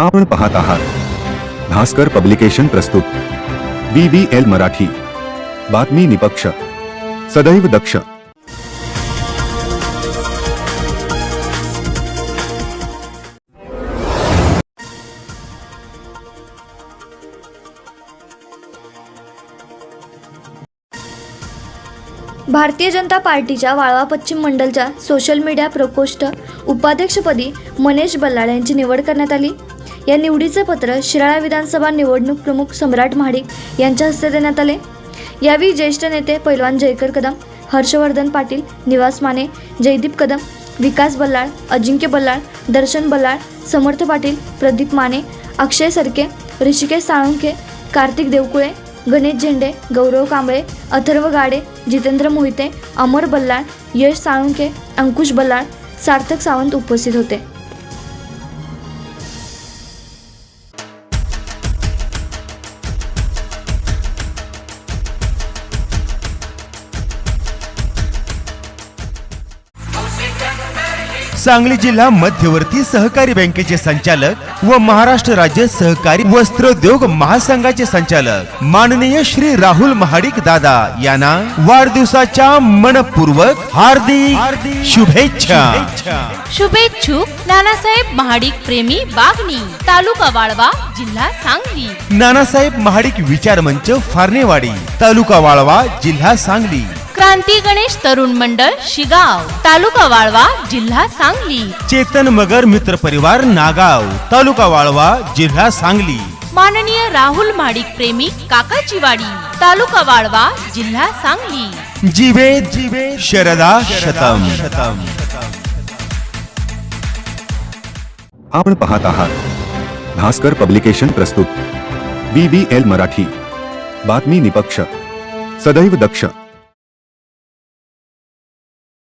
आपण पाहत आहात. भास्कर पब्लिकेशन प्रस्तुत. B B L Marathi. बातमी निपक्ष. सदैव दक्ष. भारतीय जनता पार्टीच्या वाळवा पश्चिम मंडलच्या सोशल मीडिया प्रकोष्ठ उपाध्यक्षपदी मनेश बल्लाळ यांची निवड करण्यात आली. या निवडीचे पत्र शिराळा विधानसभा निवडणूक प्रमुख सम्राट महाडिक यांच्या हस्ते देण्यात आले. यावेळी ज्येष्ठ नेते पैलवान जयकर कदम हर्षवर्धन पाटील निवास माने जयदीप कदम विकास बल्लाळ अजिंक्य बल्लाळ दर्शन बल्लाळ समर्थ पाटील प्रदीप माने अक्षय सरके ऋषिकेश साळुंखे कार्तिक देवकुळे गणेश झेंडे गौरव कांबळे अथर्व गाडे जितेंद्र मोहिते अमर बल्लाळ यश साळुंखे अंकुश बल्लाळ सार्थक सावंत उपस्थित होते. सांगली जिल्हा मध्यवर्ती सहकारी बँकेचे संचालक व महाराष्ट्र राज्य सहकारी वस्त्रोद्योग महासंघाचे संचालक. माननीय श्री राहुल महाडिक दादा यांना वाढदिवसाच्या मनपूर्वक हार्दिक शुभेच्छा. शुभेच्छुक नानासाहेब महाडिक प्रेमी बागणी तालुका वाळवा जिल्हा सांगली. नानासाहेब महाडिक विचार मंच फारणेवाडी तालुका वाळवा जिल्हा सांगली. क्रांती गणेश तरुण मंडळ शिगाव तालुका वाळवा जिल्हा सांगली. चेतन मगर मित्र परिवार नागाव तालुका वाळवा जिल्हा सांगली. माननीय राहुल महाडिक प्रेमी काकाची वाडी तालुका वाळवा जिल्हा सांगली. जीवे जीवे शरदा शतम शतम. आपण पाहत आहात. भास्कर पब्लिकेशन प्रस्तुत. B B L Marathi. बातमी निपक्ष. सदैव दक्ष.